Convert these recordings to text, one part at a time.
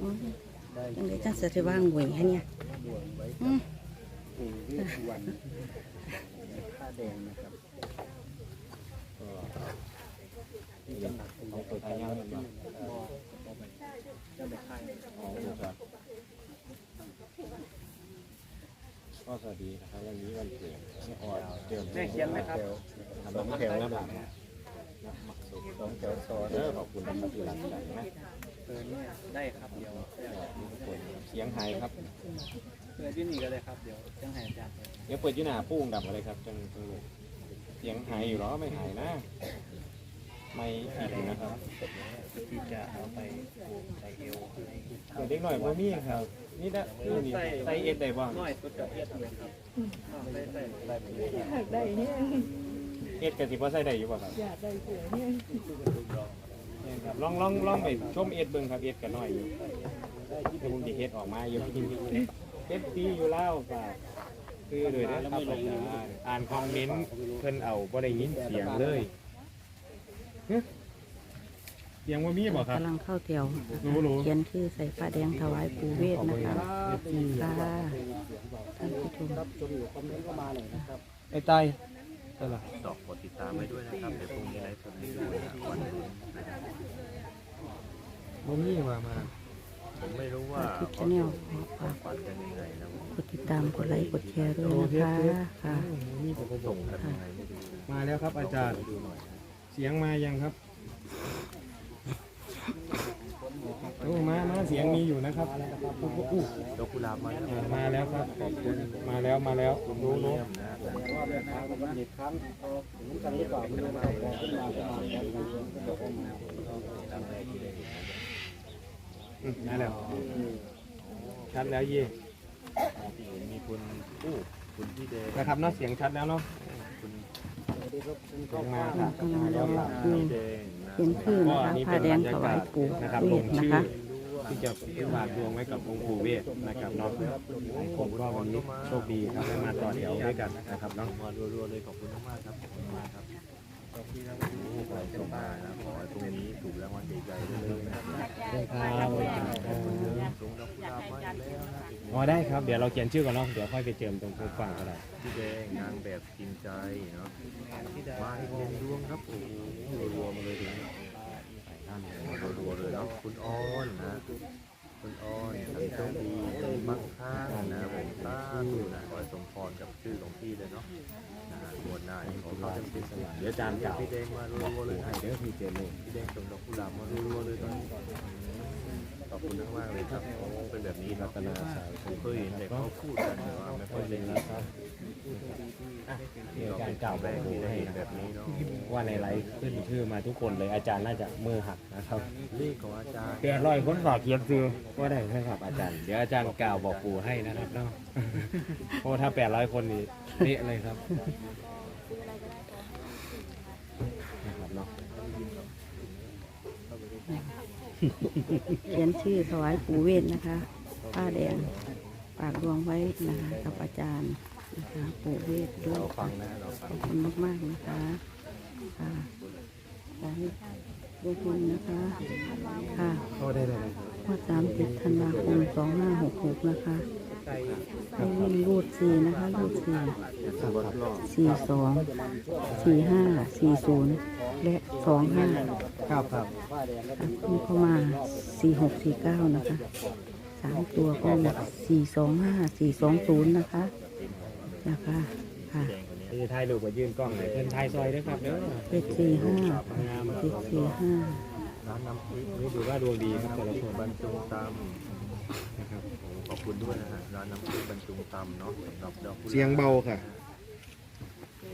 อืมจังเลยจังจะว่างหวยให้เนี่ยผ้าแดงนะครับที่จัวัดอุบลราชธานีนะครับจะไปค่ายก็สวัสดีนะครับวันนี้วันเกิดแม่ออดเจิมแม่เขียนไหมครับทำสองแถวแล้วแบบ สองแถวซ้อนเออขอบคุณนะครับที่รักใจนะเปิดเนี่ยได้ครับเดี๋ยวทุกคนเสียงไห้ครับเปิดที่นี่ก็เลยครับเดี๋ยวจังหายอาจารย์เดี๋ยวเปิดยี่หน้าปุ้งดับอะไรครับจังจังเลยเสียงไห้อยู่หรอไม่ไห้นะไม่ผิดอยู่นะครับที่จะเอาไปใส่เอวให้เปิดเด็กหน่อยพ่อมี่ครับนี่นะนี่นี่ใส่เอ็ดได้บ้างน้อยสุดกับเอ็ดเลยครับใส่ใส่ใส่ไปเลยอยากได้เนี่ย เอ็ดกับสิบ่ใส่ได้อยู่ป่ะครับอยากได้เสือเนี่ยเนี่ยครับลองลองลองไปชมเอ็ดเบิ่งครับเอ็ดกันหน่อยอยู่ที่ผมจะเฮ็ดออกมาอยู่เอ็ดปีอยู่แล้วก็คือเลยนะครับอาจารย์อ่านคอมเมนต์เพิ่นเอาบ่ได้ยินเสียงเลยเฮ้ยเสียงว่ามีบ่ครับกำลังเข้าแถวรู้รู้ เขียนชื่อใส่ผ้าแดงถวายปู่เวทนะคะค่ะท่านผู้ชมรับชมอยู่คอมเมนต์ก็มาเลย นะครับไอ้ตายใช่ล่ะดอกกดติดตามไว้ด้วยนะครับเดี๋ยวพรุ่งนี้ไลฟ์สดให้ดูนะวันนี้นะครับบ่มีมามาผมไม่รู้ว่าคลิปชาแนลขอฝากฝันกันยังไงนะกดติดตามกดไลค์กดแชร์ด้วยนะคะค่ะมีแต่บ่ส่งกันยังไงไม่รู้มาแล้วครับอาจารย์ดูหน่อยนะเสียงมายังครับ โอ้มามาเสียงมีอยู่นะครับอู้อู้อู้ดอกกุหลาบมาแล้วมาแล้วครับ ขอบคุณมาแล้วมาแล้วรู้รู้เยี่ยมนะรอบแรกนะครับวันนี้ครั้งพอถึงกันหรือเปล่าไม่รู้นะครับพอขึ้นมาประมาณนั้นก็คงมาอืมมาแล้ว ชัดแล้วยี่ที่เห็นมีคุณอู้คุณพี่เดชนะครับเนาะเสียงชัดแล้วเนาะ กำลังรอดูพี่เดงนะเขียนชื่อก็นะคะอันนี้ผ้าเป็นแดบงรรยาถวากายศปู่นะครับเวลทงนะชื่อคะ ที่จะฝากดวงไว้กับองค์ปู่เวทนะครับเนาะผมก็วันนี้โชคดีครับได้มาต่อแถวด้วยกันนะครับเนาะมารัวๆเลยขอบคุณมากๆครับขอบคุณมากครับขอบคุณขอให้ส่งมานะขอให้พรุ่งนี้ถูกรางวัลใหญ่ๆเลยนะครับเชิญครั อ๋อได้ครับเดี๋ยวเราเขียนชื่อก่อนเนาะเดี๋ยวค่อยไปเจิมตรงตรงฝั่งก็ได้พี่แดงนางแบบจริงใจเนาะมาอีกหนึ่งดวงครับโอ้โหรัวๆมาเลยถึงท่านรัวๆเลยเนาะคุณอ้อนนะคุณอ้อนทำโชคดีมั่งคั่งนะผมสาธุนะขอให้สมพรกับชื่อของพี่เลยเนาะนะฮะงวดหน้านี่ขอเขาจะเป็นสว่างเดี๋ยวอาจารย์กล่าวพี่แดงมารัวๆเลยให้นะเดี๋ยวพี่เจมเลยพี่แดงส่งดอกกุหลาบมารัวๆเลยตอนนี้ ขอบคุณมากๆเลยครับโอ้เป็นแบบนี้รัตนาสายผมเคยเห็นแต่เขาพูดกันแต่ว่าไม่ค่อยได้ยินครับเดี๋ยวอาจารย์กล่าวแรแบ่กงที่ได้ให้เห็นนะแบบนี้เนาะว่าในไลฟ์ขึ้นชื่อมาทุกคนเลยอาจารย์น่าจะมือหักนะครับเลขของอาจารย์แปดร้อยคนฝากเขียนซื้อว่าได้ใช่ครับอาจารย์ เดี๋ยวอาจารย์กล่าวบอกปู่ให้นะครับเนาะเพราะว่าถ้าแปดร้อยคนนี่เละเลยครับนะครับเนาะ เขียนชื่อถวายปู่เวทนะคะ ผ้าแดงฝากดวงไว้นะคะกับอาจารย์นะคะปู่เวทด้วยเราฟัค่ะงนะเราฟัขงอบคุณมากๆนะคะค่ะขอให้ทุกคนนะคะค่ะก็ได้เลยครับว่าสามสิบธันวาคมสองห้าหกหกนะคะ ให้วิ่งรูดสี่นะคะรูดสี่สี่สองสี่ห้าสี่ศูนย์และสองห้าครับครับขึ้นเข้ามาสี่หกสี่เก้านะคะสามตัวก็สี่สองห้าสี่สองศูนย์นะคะนะคะค่ะที่ถ่ายรูปมายื่นกล้องเลยเพื่อนถ่ายซอยด้วยครับเด้อเลขสี่ห้างามเลขสี่ห้าร้านน้ำพริกนี่ดูว่าดวงดีครับแต่ละคนบรรจุต นะครับำขอบคุณด้วยนะฮะร้านน้ำพริกบรรจุตำเนาะสำหรับดอกกุหลาบเสียงเบาค่ะ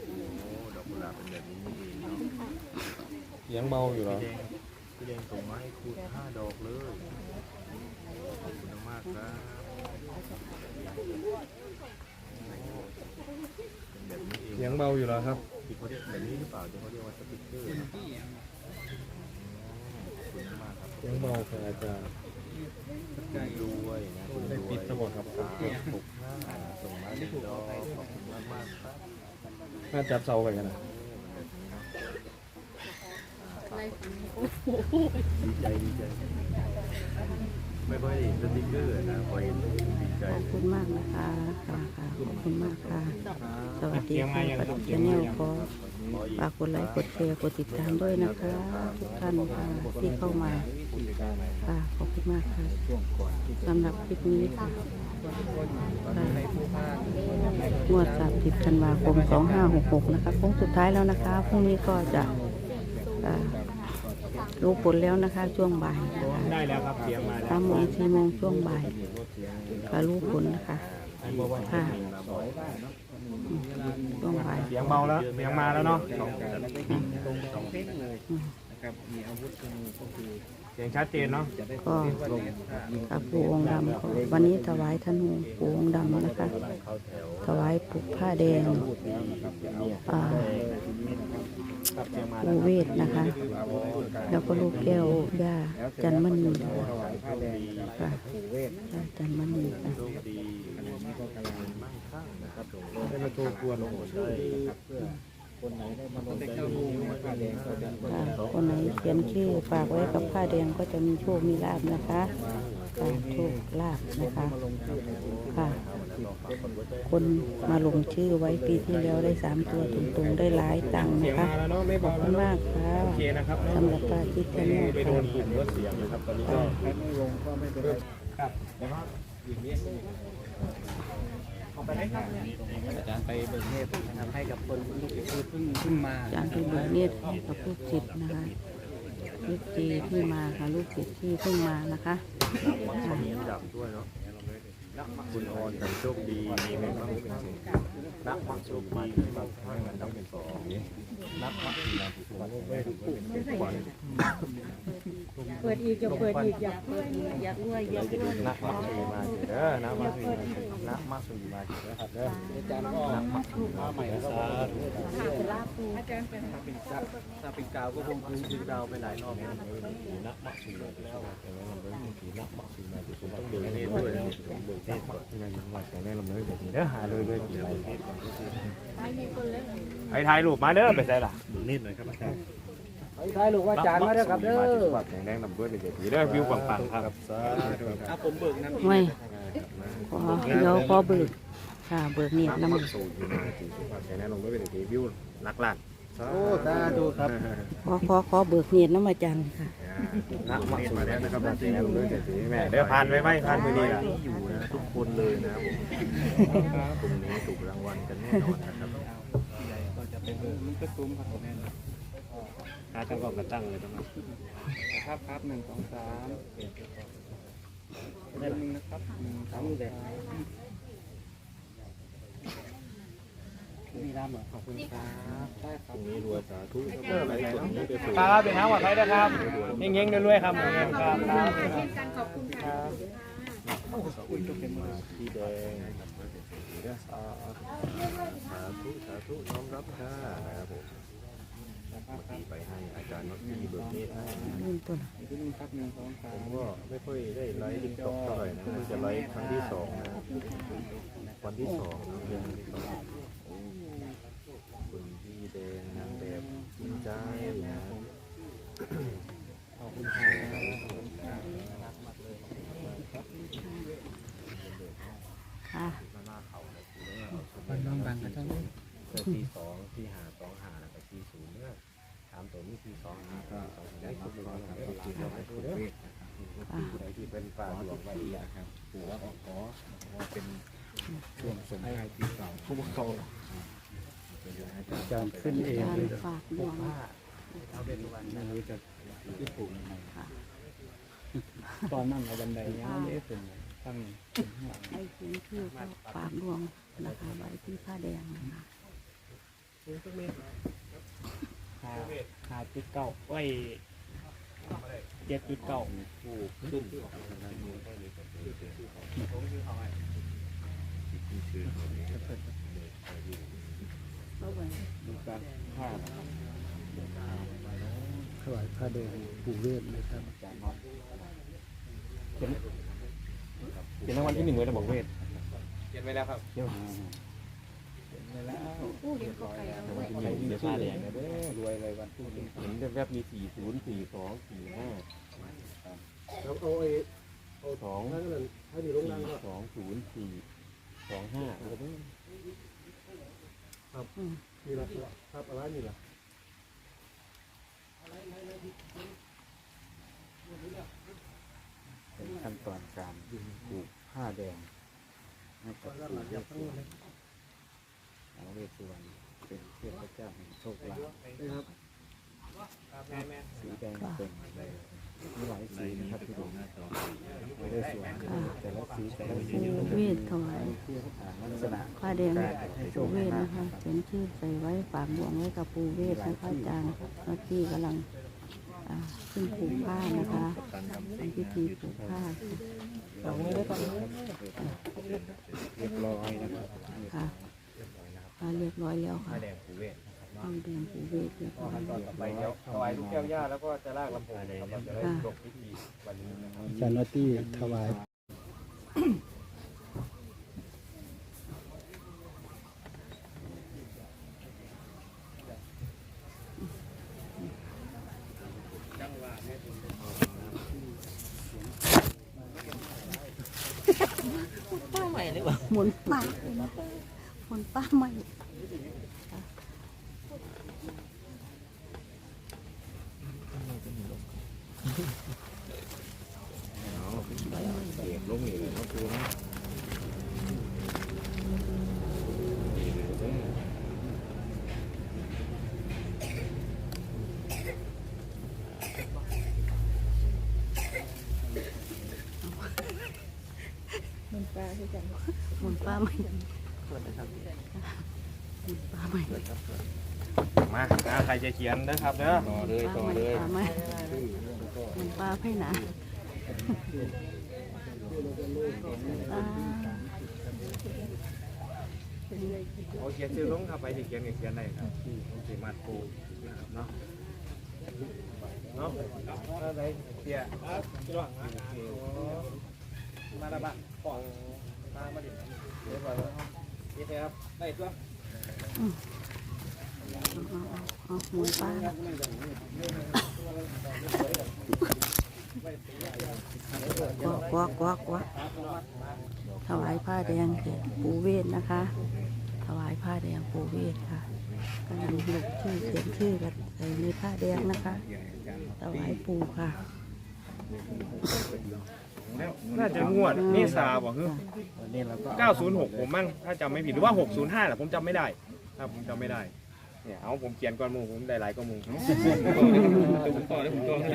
โอ้ดอกกุหลาบเป็นแบบนี้นี่เองเนาะเสียงเบาอยู่เหรอพี่แดงพี่แดงส่งมาให้คุณห้าดอกเลยขอบคุณมากๆครับเป็นแบบนี้เอง เสียงเบาอยู่เหรอครับ ที่เขาเรียกแบบนี้หรือเปล่าที่เขาเรียกว่าสติ๊กเกอร์เนอะอืมขอบคุณมากครับ เสียงเบาค่ะอาจารย์คุณ รวยนะคุณรได้วยปิดทั้งหมดครับสามหกห้าส่งมาหนึ่งดอกขอบคุณมากมากๆครับน่าจับเสาไปกันนะโอ้มันแบบนี้เนาะอ่าฝากดีใจดีใจ ไม่ค่อยเห็นสติ๊กเกอร์นะพอเห็นดีใจขอบ คุณมากนะคะค่ะค่ะขอบคุณมากค่ะ สวัสดีค่ะปัดชาแนลขอฝากกดไลค์กดแชร์กดติดตามด้วยนะคะ ทุกท่านค่ะที่เข้ามาค่ะขอบคุณมากค่ะสำหรับคลิปนี้ค่ะค่ะงวด30ธันวาคม2566นะคะโค้งสุดท้ายแล้วนะคะพรุ่งนี้ก็จะรู้ผลแล้วนะคะช่วงบ่ายนะคะ ได้แล้วครับเสียงมาแล้วสามโมงสี่โมงช่วงบ่ายก็รู้ผลนะคะค่ะอืมช่วงบ่ายเสียงเมาแล้วเสียงมาแล้วเนาะเสียงชัดเจนเนาะก็กับปู่องค์ดำก็วันนี้ถวายท่านปู่องค์ดำนะคะถวายปุกผ้าแดงอ่า ปูเวทนะคะ แล้วก็ลูกแก้วย่าจันมณีค่ะย่าจันมณีค่ะโชคดีมั่งคั่งนะครับผมได้มาตัวกวนโอ้โหได้ค่คนไหนเขียนชื่อฝากไว้กับผ้าแดงก็จะมีโชคมีลาบนะคะค่ะโชคลาบนะคะค่ะ คนมาลงชื่อไว้ปีที่แล้วได้สามตัวตรงๆได้หลายตังค์เสียนะงคะมาแล้วเนาะไม่ขอเบาบแล้คุวณเนาะมากค่ะโอเคนะครับสำหรับปลาทิตย์ชาแนลไปโดค่ะนปุ่มลดเสียงนะครับตอนนี้ก็ครับเดี๋ยวว่าอย่างนี้เอาไปไหนครับอาจารย์ไปเบิกเนตรทำให้กับคนลูกคือเพิ่งเพิ่งมาอาจารย์ที่เบิกเนตรให้กับลูกศิษย์นะคะลูกจีที่มาค่ะลูกศิษย์ที่เพิ่งมานะคะค่ะ มีอันดับด้วยเนาะ คุณออนกันโชคดีมีเงินบ้างเป็นสิ่งนักมักโชคดีมีบ้างให้มันต้องเป็นสองนักมักดีนะที่ผมไม่ถูกเป็นควัน เปิดอีกอย่าเปิดอีกอย่าเปิดอีกอย่ากรวยอย่ากรวยนักมัสุยมาเด้อนักมัสุยมานักมัสุยมาเด้อครับเด้ออาจารย์ก็มาใหม่แล้วก็ถ้าเป็นกาวก็คงคือคือดาวไปหลายรอบแล้วนักมัสุยมาแล้วแต่ว่าเราไม่ต้องถือนักมัสุยมาที่ผมต้องเดินนี่ด้วยนะผมเดินเทศก่อนที่นั่นวัดแต่แรกเราไม่ได้เด้อหาเลยเลยกี่ไรไอ้ถ่ายรูปมาเด้อไปใส่ละนิดหน่อยครับอาจารย์ ท้ายลูกว่าอาจารย์มาแล้วครับเด้อวัดแข็งแรงนำด้วยเด็กๆเด้อวิวปังๆครับสาธุครับถ้าผมเบิกน้ำไม่ขอเดี๋ยวขอเบิกค่ะเบิกเนตรนักน้ำมักสุยมาที่วัดแต่แรกเราไม่ได้ถือวิวนักล่างโอ้สาธุครับขอขอขอเบิกเนตรน้ำอาจารย์ค่ะนักมักสุยแล้วนะครับวัดแต่แรกเราไม่ได้ถือแม่เด้อผ่านไปไหมผ่านไปนี่ล่ะที่อยู่นะทุกคนเลยนะครับผมตรงนี้ถูกรางวัลกันแน่นอนนะครับก็จะไปเบิกมันก็ซุ้มครับผมแม่หาตั้งกล้องกันตั้งเลยต้องมาครับครับหนึ่งสองสามเล่นหนึ่งนะครับหนึ่งสองสามนี่น้ำเหรอขอบคุณครับได้คตรัรบงนี้รวยสาธุครับอะไรกดนี้ไปสู่ครับเป็นทางปลอดภัยนะครับเฮงๆรวยๆครับครับครับขอบคุณค่ะมาที่แดงสาธุสาธุน้อมรับค่ะนะครับผม ตีไปให้อาจารย์มักมีเบิกเนตรให้รุ่นต้นที่หนึ่งครับหนึ่งสองสาผมมก็ไม่ค่อยได้ไลฟ์ติ๊กต็อกเท่าไหร่นะมันจะไลฟ์ครั้งที่สองนะวันที่สองนะเดือนที่สองคุณพี่แดงนางแบบจริงใจนะขอบคุณครับค่ะมันบางบางกันทั้งนั้นเกิดปีสองปีหาสองหาแล้วก็ปีศูนย์เนี่ย ถามตัวนี้ปีสองหาปีสองได้ทุกคนครับปีเราไปพูดเด้อปีไหนที่เป็นป่าหลวงไว้อีกครับปู่ว่าขอเป็นช่วงสงท้ายปีเก่าผู้ปกครองอาจารย์ขึ้นเองการเลยฝากดวงไม่รู้จะญี่ปุ่นยังไงตอนนั่งเอาบันไดเนี้ยไม่ได้เป็นตั้งเป็นข้างหลังให้ถึงชื่อก็ฝากดวงนะคะไว้ที่ผ้าแดงนะคะหาหาจุดเก้าไว้เจ็ดจุดเก้าผู้ขึ้นดูการผ้าถวายผ้าแดงปู่เวทนะครับอาจารย์น้อยเป็นรางวัลที่หนึ่งเลยนะบอกเวทเขียนไว้แล้วครับ ไปแล้วผู้เลี้ยงก็ไก่เราด้วยเดี๋ยวผ้าแดงนะเด้อรวยเลยวันที่หนึ่งเห็นแวบๆมีสี่ศูนย์สี่สองสี่ห้าแล้วเอาไอ้สองนั่นนั่นให้ดีลงนั่งก็สองศูนย์สี่สองห้าอะไรพวกนี้นี่ละครับอะไรนี่ละเป็นขั้นตอนการปลูกผ้าแดงให้กับปู่เวสสุวรรณ เอาเวสสุวรรณเป็นเทพเจ้าแห่งโชคลาภนะครับสีแดงเป็นเลยมีหลายสีนะครับที่ดูไม่ได้สวยแต่ละสีแต่ละสีปูเวทถวายอ่าลักษณะผ้าแดงปูเวทนะคะเป็นชื่อใส่ไว้ฝากดวงไว้กับปูเวทนะคะอาจารย์หน้าที่กำลังอ่าขึ้นผูกผ้านะคะเป็นพิธีผูกผ้าตรงนี้ได้ตอนนี้เรียบร้อยนะครับค่ะ ผ้าเรียบร้อยแล้วค่ะผ้าแดงปูเวศผ้าแดงปูเวทเรียบร้อยต่อไปเดี๋ยวถวายลูกแก้วย่าแล้วก็จะลากลำโพงครับเราจะได้จบพิธีวันนี้นะครับอาจารย์นอตตี้ถวายหมุนป้าหมุนป้าใหม่เก็บลงนี่เล ยนะครูนะหมุนป้าใหม่หมุนป้าใหม่มาอ่าใครจะเขียนนะครับเด้อต่อเลยต่อเลยป้าใหม่ป้าให้หนาอ่าโอเขียนชื่อลงครับไปที่เขียนก็เขียนได้ครับที่โอเคมาปูนะครับเนาะเนาะอะไรเสียพี่น้องมาละบ้านของมามาดิเดี๋ยวก่อน นะนี่ครับได้ตัวเอาหมุนป้ากวักกวักกวักถวายผ้าแดงแก่ปูเวทนะคะ ถวายผ้าแดงปูเวทค่ะกำลังลงชื่อเขียนชื่อกันใส่ในผ้าแดงนะคะ ถวายปูค่ะ น่าจะงวดนี่ซาบอกคือ906ผมมั่งถ้าจำไม่ผิดหรือว่า605แหละผมจำไม่ได้ครับผมจำไม่ได้เนี่ยเอาผมเขียนก่อนหมูผมได้หลายก็มูผมต่อได้ผมต่อได้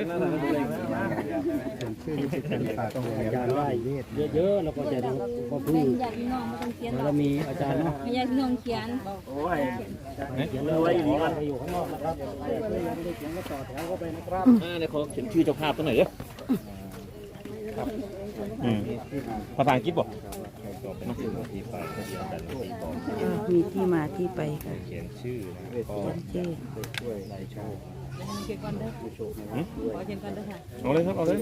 ชื่อที่เป็นต้องอาจารย์ไหว้เวทเยอะๆแล้วก็จะได้ก็พึ่งเป็นญาติพี่น้องมาต้องเขียนหรแล้อกวมีอาจารย์เนาะไม่ญาติพี่น้องเขียนโอ้ยเขียนเลยไว้อย่างนี้ก่อนไปอยู่ข้างนอกนะครับเพื่อนยังไม่ได้เขียนก็ต่อแถวเข้าไปนะครับอ่าเดี๋ยวเขาเขียนชื่อเจ้าภาพตัวไหนอยเด้อ อืมภาษาอังกฤษบอกอ่ามีที่มาที่ไปค่ะเขียนชื่อนะเขียนชื่อช่วยรายชื่อเขียนก่อนเด้อขอเขียนก่อนเด้อค่ะเอาเลยครับเอาเลย